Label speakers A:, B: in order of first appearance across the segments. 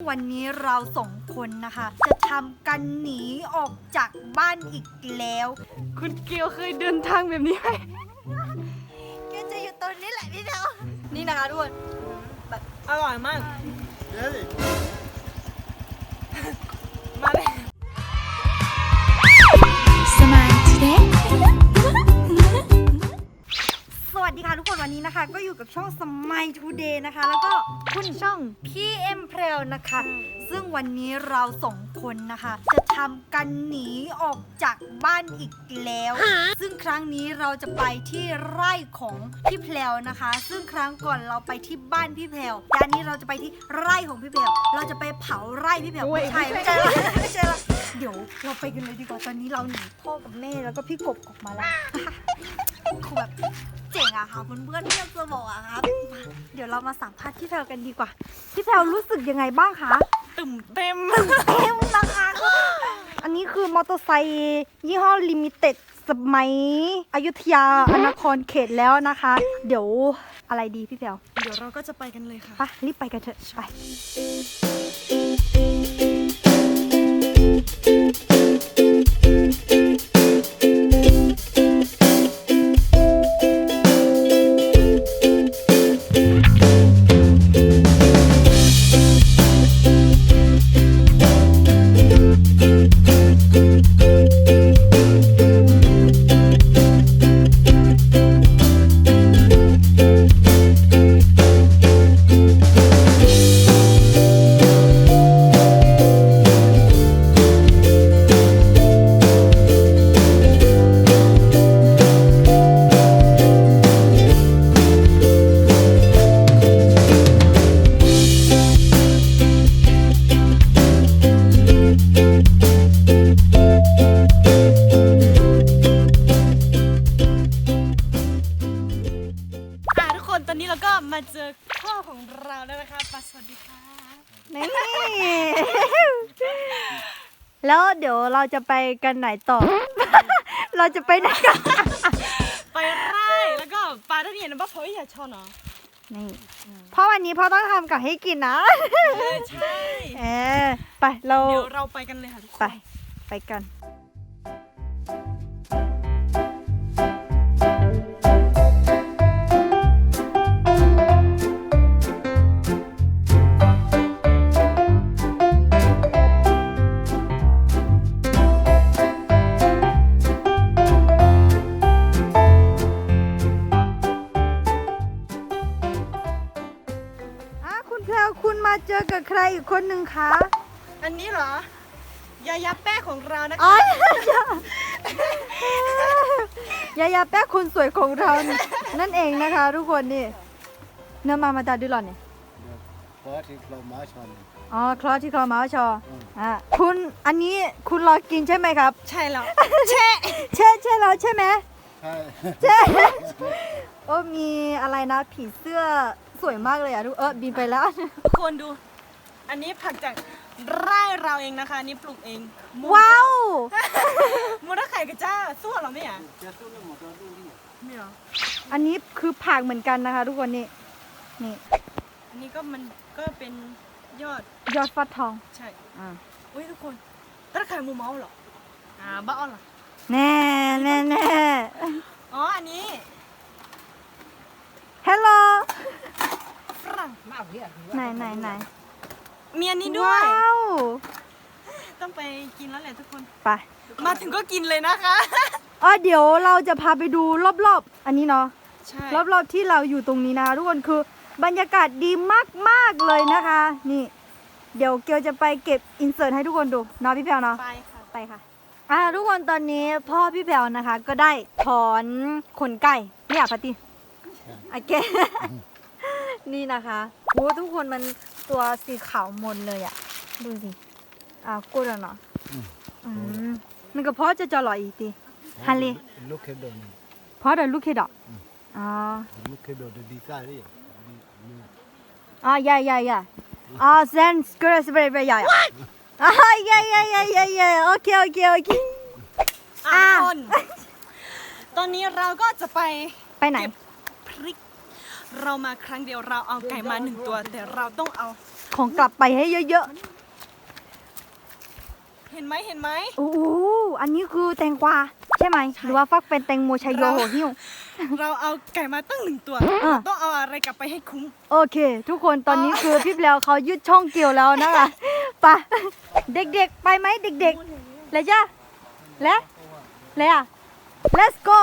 A: วันนี้เราสองคนนะคะ จะทำกันหนีออกจากบ้านอีกแล้ว
B: คุณเกียวเคยเดินทางแบบนี้ไหม
A: แกจะอยู่ตรงนี้แหละพี่เดานี่นะคะทุกคน
B: อร่อยมาก
C: Really?
B: มาเลย
A: ส วัสดีค่ะทุกคนวันนี้นะคะ ก็อยู่กับช่องสมัยทูเดย์นะคะ แล้วก็คุณช่องพี่เอ็มเพลนะคะ ซึ่งวันนี้เราสองคนนะคะ จะทำกันหนีออกจากบ้านอีกแล้ว ซึ่งครั้งนี้เราจะไปที่ไร่ของพี่แพลวนะคะ ซึ่งครั้งก่อนเราไปที่บ้านพี่แพลวแต่อันนี้เราจะไปที่ไร่ของพี่แพลวเราจะไปเผาไร่พี่แพลว
B: โอ้ย
A: ไม่ใช่ไม่ใช่ละไม่ใช่ละ เดี๋ยวเราไปกันเลยดีกว่าตอนนี้เราหนีพ่อกับแม่แล้วก็พี่กบออกมาแล้วคือแบบเจ๋งอะค่ะเพื่อนๆที่จะบอกอะครับมาเดี๋ยวเรามาสัมภาษณ์พี่แพลวกันดีกว่าพี่แพลวรู้สึกยังไงบ้างคะ
B: ตึมเต็ม
A: เต็มนะคะอันนี้คือมอเตอร์ไซค์ยี่ห้อลิมิเต็ดสมัยอยุธยาอนครเขตแล้วนะคะ เดี๋ยวอะไรดีพี่แพลว
B: เดี๋ยวเราก็จะไปกันเลยค่ะ
A: ไปรีบไปกันเถอะไป
B: อะ แล้ว
A: เดี๋ยวเราจะไปกันไหนต่อ เราจะไปไหนกัน
B: ไปไร่แล้วก็ปลาท่านเห็นนะว่าเขาอยากชอนเหรอ
A: นี่เพราะวันนี้พ่อต้องทำกับให้กินนะ
B: เออใช่
A: เออไปเรา
B: เดี๋ยวเราไปกันเลยค่ะทุกคน
A: ไป ไปกัน คนหนึ่งคะ
B: อันนี้เหรอ ยายาแป้ของเรานะคะ
A: อ๋อยายาแป๊กคนสวยของเรานี่นั่นเองนะคะทุกคนนี่เนื้อมามาตาดูหล่อนเนี่ย
C: The party club march on.
A: อ๋อคลอสที่คลอมาชออะคุณอันนี้คุณรอกินใช่ไหมครับ
B: ใช่แล้วแช่
A: ใช่ใช่แล้วใช่ไหม
C: Hi.
A: ใช่โอ้มีอะไรนะ ผีเสื้อสวยมากเลยอะทุกเออบินไปแล้ว
B: ทุกคนดู อันนี้ผักจากไร่เราเองนะคะอันนี่ปลูกเองมู
A: ว้าว
B: มูลไข่กระจ้าสู้เราไหมอะไม่เหรอ
A: อันนี้คือผักเหมือนกันนะคะทุกคนนี่นี่
B: อันนี้ก็มันก็เป็นยอด
A: ยอดฟักทอง
B: ใช่
A: อ่า
B: อุ้ยทุกคนตะไคร่หมูเมาเหรออ่าบ้าอ้อนเหรอ
A: แน่แน่แน่
B: อ๋ออันนี้
A: ฮัลโหล
B: ฝรั่ง
A: ไหนไหนไหน
B: มีอันนี้ด้วย
A: ว้าว
B: ต้องไปกินแล้วแหละทุกคน
A: ไป
B: มาถึงก็กินเลยนะคะ
A: อ๋อเดี๋ยวเราจะพาไปดูรอบๆ อันนี้เนาะ
B: ใช่
A: รอบๆที่เราอยู่ตรงนี้นะคะทุกคนคือบรรยากาศดีมากๆเลยนะคะ นี่ เดี๋ยวเกียวจะไปเก็บอินเสิร์ตให้ทุกคนดูเนาะพี่แพลวเนาะ
B: ไปค่ะ
A: ไปค่ะอ่าทุกคนตอนนี้พ่อพี่แพลวนะคะ ก็ได้ถอนขนไก่เนี่ยพัตติโอเค นี่นะคะโอ้ทุกคนมัน ตัวสีขาวหมดเลยอะดูสิ อ่ากูดแล้วเนาะอืมมันก็เพราะจะจอหล่ออีกที Halle.
C: Look at them.
A: เพราะเดี๋ยวลูกเคดอกอ๋อ
C: Look at them. The design.
A: อ๋อย่าย่าย่าอ๋อเซนสกูร์สเบรย์เบรย์ย่าย่าอ๋อย่าย่าย่าย่าย่าโอเคโอเคโอเค
B: อะ
A: อะ
B: ทุกคนตอนนี้เราก็จะไป
A: ไปไหน
B: เก็บพริก เรามาครั้งเดียวเราเอาไก่มาหนึ่งตัว แต่เราต้องเอา
A: ของกลับไปให้เยอะ
B: เห็นไหมเห็นไหม
A: ๆโอ้โหอันนี้คือแตงกวาใช่ไหม หรือว่าฟักเป็นแตงโมชัยโยโหหิ้ว
B: เราเอาไก่มาตั้งหนึ่งตัว
A: อะ
B: ต้องเอาอะไรกลับไปให้คุ้ม
A: โอเค ทุกคนตอนนี้คือพี่แล้วเขายึดช่องเกี่ยวแล้วนะคะไปะเด็กๆ ไปไหมเด็กๆ แล้วจ้ะแล้วแล้วอะ let's go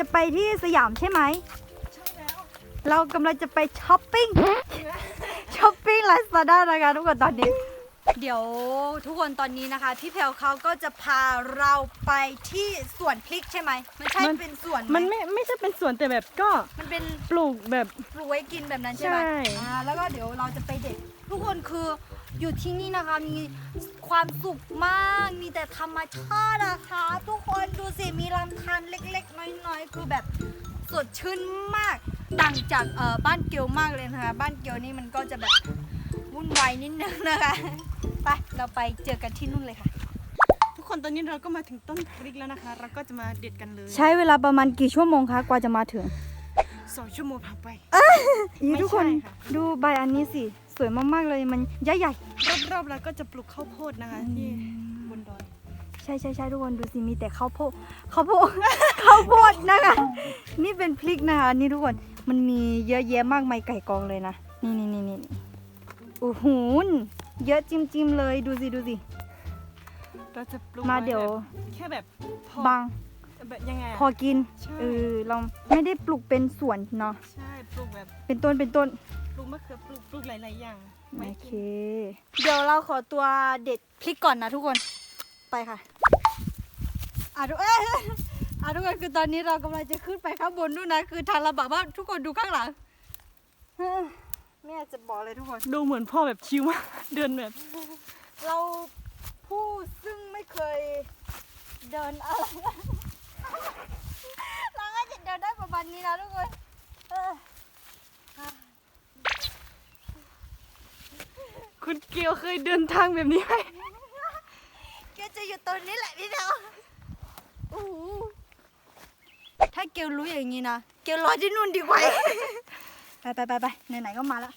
A: จะไปที่สยามใช่ไหม
B: ใช่แล้ว
A: เรากำลังจะไปช้อปปิ้ง ช้อปปิ้งลาซาด้านะคะทุกคนตอนนี้ เดี๋ยวทุกคนตอนนี้นะคะ พี่แพลวเขาก็จะพาเราไปที่สวนพริกใช่ไหม มันใช่
B: มัน
A: เป็นสวนห
B: มันไม่ไม่ใช่เป็นสวนแต่แบบก็
A: มันเป็น
B: ปลูกแบบ
A: ปลูกไว้กินแบบนั้นใช่ไหม
B: ใช่
A: อ่าแล้วก็เดี๋ยวเราจะไปเด็ด ทุกคนคือ อยู่ที่นี่นะคะมีความสุขมาก มีแต่ธรรมชาตินะคะ ทุกคนดูสิมีลำธารเล็ก ๆ น้อยๆคือแบบสดชื่นมากต่างจากเอ่อบ้านเกียวมากเลยนะคะ บ้านเกียวนี่มันก็จะแบบวุ่นวายนิดนึงนะคะไปเราไปเจอกันที่นู่นเลยค่ะ
B: ทุกคนตอนนี้เราก็มาถึงต้นพริกแล้วนะคะ เราก็จะมาเด็ดกันเลย
A: ใช้เวลาประมาณกี่ชั่วโมงคะกว่าจะมาถึง
B: สองชั่วโมงผ่านไป
A: อี
B: ไม่
A: ทุกคน
B: ใช่ค่ะ
A: ดูใบอันนี้สิส วยมากๆเลยมันใหญ่ๆ
B: รอบๆเราก็จะปลูกข้าวโพดนะคะที่บนดอย
A: ใช่ใช่ใช่ทุกคนดูสิมีแต่ข้าวโพดข้าวโพด ข้าวโพดนะคะ นี่เป็นพริกนะคะนี่ทุกคนมันมีเยอะแยะมากมายไก่กองเลยนะนี่นี่นี่นี่นี่โอ้โหนเยอะจิ้มจิ้มๆเลยดูสิดูสิ
B: เราจะปลูก
A: มา
B: ไว้
A: เดี๋ยว
B: แบบแค่แบบพอบา
A: ง
B: แบบยังไงอะ
A: พอกิน
B: ใช่
A: เออเราไม่ได้ปลูกเป็นสวนเนาะ
B: ใช่ปลูกแบบ
A: เป็นต้นเป็นต้น
B: ป ลูกมะเขือปลูกปลูกหลายๆอย่าง
A: โอ
B: ไว้
A: เค
B: กิน
A: เดี๋ยวเราขอตัวเด็ดพริกก่อนนะทุกคน ไปค่ะอะทุกเอ้ยอะทุกคนคือตอนนี้เรากำลังจะขึ้นไปข้างบนนู่นนะ คือทางลำบากมากทุกคนดูข้างหลังเฮ้ยไม่อยากจะบอกเลยทุกคน
B: ดูเหมือนพ่อแบบชิวมาก เดินแบบ
A: เราผู้ซึ่งไม่เคยเดินอะไรเราก็จะเดินได้ประมาณนี้นะทุกคน เออ
B: คุณเกียวเคยเดินทางแบบนี้ไหม
A: เกลจะอยู่ตรงนี้แหละพี่เนาโอ้โหถ้าเกลรู้อย่างนี้นะ เกลรอที่นู่นดีกว่า ไปไปไปไปไหนๆก็มาแล้ว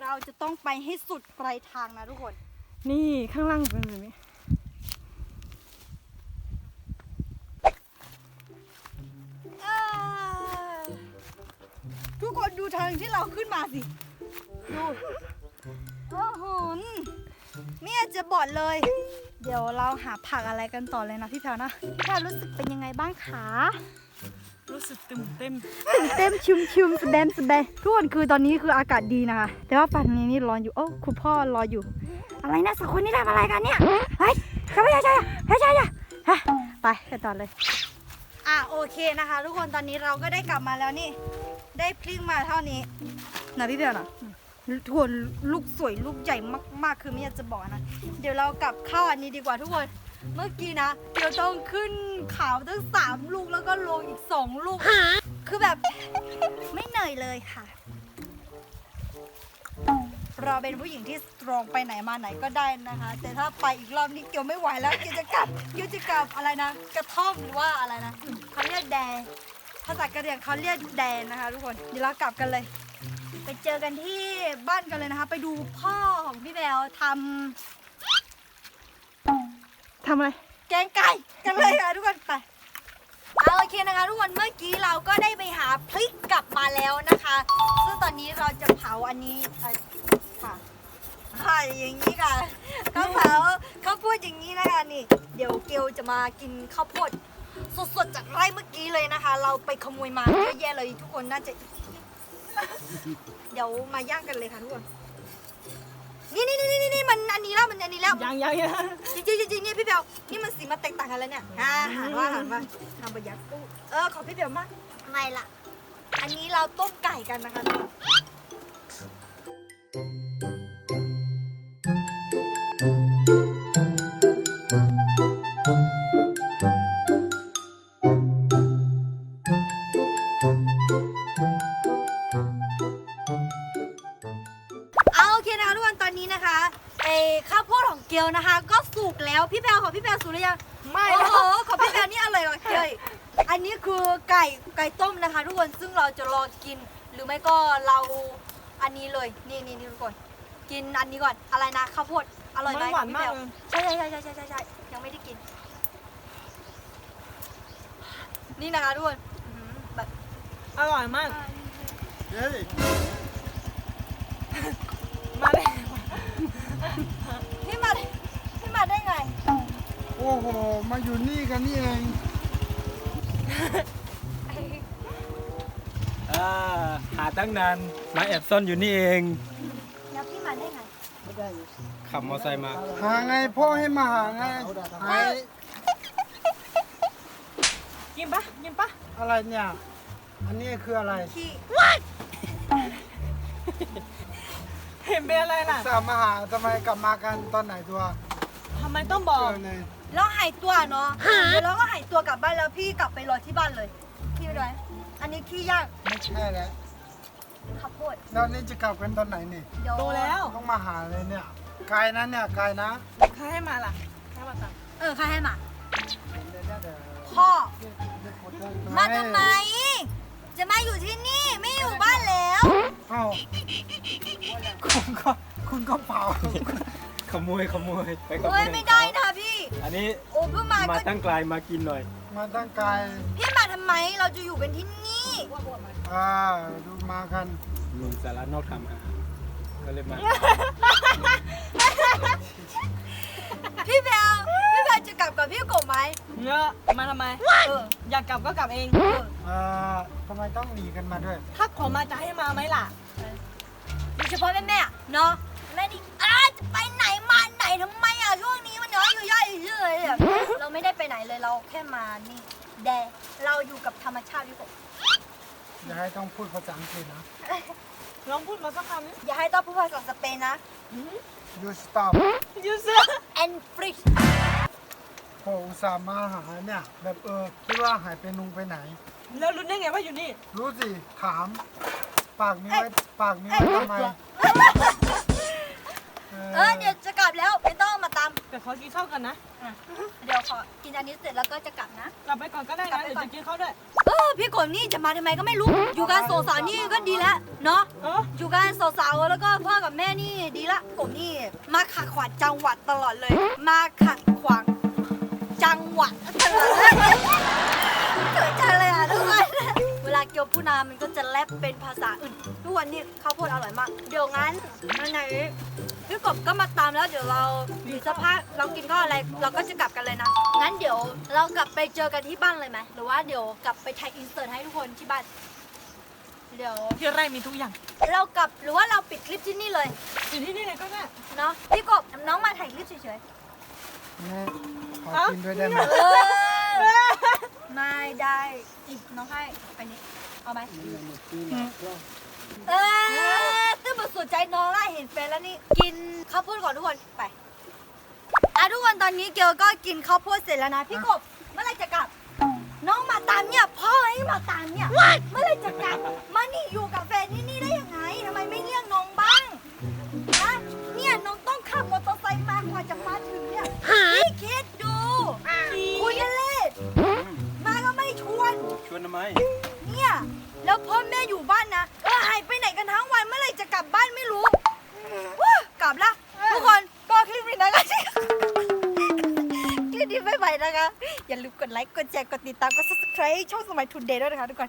A: เราจะต้องไปให้สุดปลายทางนะทุกคน
B: นี่ข้างล่างเป็นแบบนี้
A: อ่าทุกคนดูทางที่เราขึ้นมาสิ ดูโอ้โหนไม่อยากจะบอกเลย เดี๋ยวเราหาผักอะไรกันต่อเลยนะพี่แพรวนะพี่แพรวรู้สึกเป็นยังไงบ้างคะ
B: รู้สึกตื่นเต้น
A: ตื่นเต้นชิมชิมแสดงแสดงทุกคนคือตอนนี้คืออากาศดีนะคะ แต่ว่าฝั่งนี้นี่ร้อนอยู่โอ้คุณพ่อรออยู่ อะไรนะสองคนนี้ทำอะไรกันเนี่ยเฮ้ยใช่ใช่ใช่ใช่ใช่ใช่ฮะไปกันต่อเลยอะโอเคนะคะ ทุกคนตอนนี้เราก็ได้กลับมาแล้วนี่ ได้พลิกมาเท่านี้นะพี่เบลนะ ทุกคนลูกสวยลูกใหญ่มากๆ คือไม่อยากจะบอกนะ เดี๋ยวเรากลับเข้าอันนี้ดีกว่าทุกคน เมื่อกี้นะเดี๋ยวต้องขึ้นเขาตั้งสามลูกแล้วก็ลงอีกสองลูก คือแบบ ไม่เหนื่อยเลยค่ะ เราเป็นผู้หญิงที่สตรองไปไหนมาไหนก็ได้นะคะ แต่ถ้าไปอีกรอบนี้เกียวไม่ไหวแล้วเกียวจะกลับเกียวจะกลับอะไรนะ กระท่อมหรือว่าอะไรนะเขาเรียกแดงภาษากะเหรี่ยงเขาเรียกแดงนะคะ ทุกคน เดี๋ยวเรากลับกันเลย ไปเจอกันที่บ้านกันเลยนะคะ ไปดูพ่อของพี่แววทำ
B: ทำอะไร
A: แกงไก่กันเลยค่ะทุกคนไปเอาโอเคนะคะทุกคนเมื่อกี้เราก็ได้ไปหาพริกกลับมาแล้วนะคะ ซึ่งตอนนี้เราจะเผาอันนี้เอ่อค่ะค่ะอย่างนี้ค่ะเขาเผาเขาพูดอย่างนี้นะคะนี่ เดี๋ยวเกลจะมากินข้าวโพดสดๆจากไร่เมื่อกี้เลยนะคะ เราไปขโมยมาเยอะแยะเลยทุกคนน่าจะ เดี๋ยวมาย่างกันเลยค่ะทุกคน นี่นี่นี่นี่นี่มันอันนี้แล้วมันอันนี้แล้ว
B: ยังยังยัง
A: จริงๆจริงๆเนี่ยพี่เบลนี่มันสีมันแตกต่างกันแล้วเนี่ยอ่าหันว่าหันว่าทำบะยักตู้เออขอพี่เบลมากไม่ล่ะอันนี้เราต้มไก่กันนะคะ พี่แพลวของพี่แพลวสูตรหรือยัง
B: ไม่
A: โอ้
B: แล้ว
A: โหของพี่แพลวนี่อร่อยกว่าเกยอันนี้คือไก่ไก่ต้มนะคะ ทุกคนซึ่งเราจะรอกิน หรือไม่ก็เราอันนี้เลยนี่นี่นี่ทุกคนกินอันนี้ก่อนอะไรนะข้าวโพดอร่อยไหม
B: มันหวาน
A: พี่
B: มา
A: แพ
B: ก
A: ลว
B: เลย
A: ใช่ใช่ใช่ใช่ใช่ใช่ใช่ยังไม่ได้กิน นี่นะคะทุกคนอื้อหือแบบ
B: อร่อยมาก
C: เฮ้ย
B: มาเลย
A: พี่มาพี่มาได้ไง
C: โอ้โห มาอยู่นี่กันนี่เอง
D: อ่าหาตั้งนานมาแอบซ่อนอยู่นี่เอง
A: แล้วพี่มาได้ไง
D: ขับมอไซค์มา
C: หาไงพ่อให้มาหาไงหาย
B: กินปะกินปะ
C: อะไรเนี่ย อันนี้คืออะไร
A: พี่
B: เห็นเป็นอะไรล่ะ
C: สามมาหาทำไมกลับมากันตอนไหนตัว
B: ทำไมต้องบอ
C: เจ
B: ก
C: อใน
A: แล้วหายตัวเนาะเดี๋ยวเราก็หายตัวกลับบ้านแล้วพี่กลับไปรอที่บ้านเลยพี่ไปด้วยอันนี้ขี้ยาก
C: ไม่ใช่แล้ว
A: ข้าวโพด
C: แล้วนี่จะกลับกันตอนไหนนี่
A: เดี๋ยว
B: โตแล้ว
C: ต้องมาหาเลยเนี่ยไกลนะเนี่ยไกลนะ
B: ใครให้มาล่ะให้มาตัง
A: เออใครให้มา
C: เดี๋ยวเดี๋ยวเดี๋ยว
A: พ่อ
C: ไมา
A: ทำไม จะมาอยู่ที่นี่ไม่อยู่บ้านแล้ว
C: เอ้าคุณก็คุณก็เผา
D: ขโมยขโมยไปขโม
A: เฮ้ย
D: ย
A: ไม่ได้นะพี่
D: อันนี้
A: โอ้เพิ่งมา
D: มา
A: ก็
D: ตั้งไกลมากินหน่อย
C: มาตั้งไกล
A: พี่มาทำไมเราจะอยู่กันที่นี่
C: อ่าดูมากัน
D: ลุงสาระนอกทำอาหารก็เลยมา
A: พี่แพลวพี่แพลวจะกลับกับพี่กบไหม
B: เงอะมาทำไม
A: เออ
B: อยากกลับก็กลับเอง
A: เออ
C: อ่าทำไมต้องหนีกันมาด้วย
B: ถ้าขอมาจะให้มาไหมล่ะ
A: โดยเฉพาะแม่แม่ๆอะเนาะแม่ดิอ้าจะไปไหนมาไหน ทำไมอะช่วงนี้มันน้อยอยู่ย่อยอยู่เฉยๆอะเราไม่ได้ไปไหนเลยเราแค่มานี่แดเราอยู่กับธรรมชาติพี่กบ
C: อย่าให้ต้องพูดภาษาอังกฤษนะ
B: ลองพูดมาสักคำนี้
A: อย่าให้ต้องพูดภาษาสเปนนะ
C: you stop
B: ยูเซอร์
A: and fish
C: โหอุตส่าห์มาหาเนี่ย แบบเออคิดว่าหายไปนุงไปไหน
B: แล้วรู้ได้ไงว่าอยู่นี่
C: รู้สิ ถาม ปากนี้ไว้ปากนี้ไว้ทำไม
A: เอ อเดี๋ยวจะกลับแล้วไม่ต้องมาตาม
B: แต่ขอกินข้าวกันนะ
A: อะเดี๋ยวขอกินอันนี้เสร็จแล้วก็จะกลับนะ
B: กลับไปก่อนก็ได้
A: กลับ
B: นะ
A: ไป
B: เดี๋ยว
A: ก่อน
B: จะกินข้าวด้วย
A: เออพี่กบนี่จะมาทำไมก็ไม่รู้ อยู่กันสาวๆนี่ก็ดีแล้วเนาะ
B: เออ
A: อยู่กันสาวๆแล้วก็พ่อกับแม่นี่ดีละกบนี่มาขัดขวางจังหวัดตลอดเลย มาขัดขวางจังหวัดตลอดเลย ยวพูนามันก็จะแลบเป็นภาษาอื่นทุกวันนี้ข้าวโพดอร่อยมาก เดี๋ยวงั้นวันไหนพี่กบก็มาตามแล้วเดี๋ยวเราอีกสักพักเรากินข้าวอะไรเราก็จะกลับกันเลยนะ งั้นเดี๋ยวเรากลับไปเจอกันที่บ้านเลยไหมหรือว่าเดี๋ยวกลับไปถ่ายอินเสิร์ตให้ทุกคนที่บ้าน เดี๋ยว
B: ที่ไร่มีทุกอย่าง
A: เรากลับหรือว่าเราปิดคลิปที่นี่เลย
B: อยู่ที่นี่เลยก็ได้
A: เนาะพี่กบน้องมาถ่ายคลิปเฉย
C: แม่ขอกินด้วยได้ไหม
A: ๆเออไม่ได้อีกน้องให้ไปนี้ เอาไหมเออตื้อมาสนใจน้องล่ะเห็นแฟนแล้วนี่กินข้าวโพดก่อนทุกคนไปอะทุกคนตอนนี้เกียวก็กินข้าวโพดเสร็จแล้วนะพี่กบเมื่อไรจะกลับ น้องมาตามเนี่ยพ่อให้มาตามเนี่ยเมื่อไรจะกลับมานี่อยู่กับแฟนที่นี่ได้ยังไงทำไมไม่เรียกน้องบ้างนะเนี่ยน้องต้องขับมอเตอร์ไซค์มากว่าจะมาถึงเนี่ยพี่คิดดูคุยกันเล่นมาก็ไม่ชวน
D: ชวนทำไม
A: เนี่ย แล้วพ่อแม่อยู่บ้านนะเออหายไปไหนกันทั้งวันเมื่อไหร่จะกลับบ้านไม่รู้ว้ากลับละทุกคนก็คลิปนี้นะคะคลิปนี้ไม่ไหวนะคะ อย่าลืมกดไลค์ กดแชร์ กดติดตาม กด subscribe ช่องสมัยทุนเดย์ด้วยนะคะทุกคน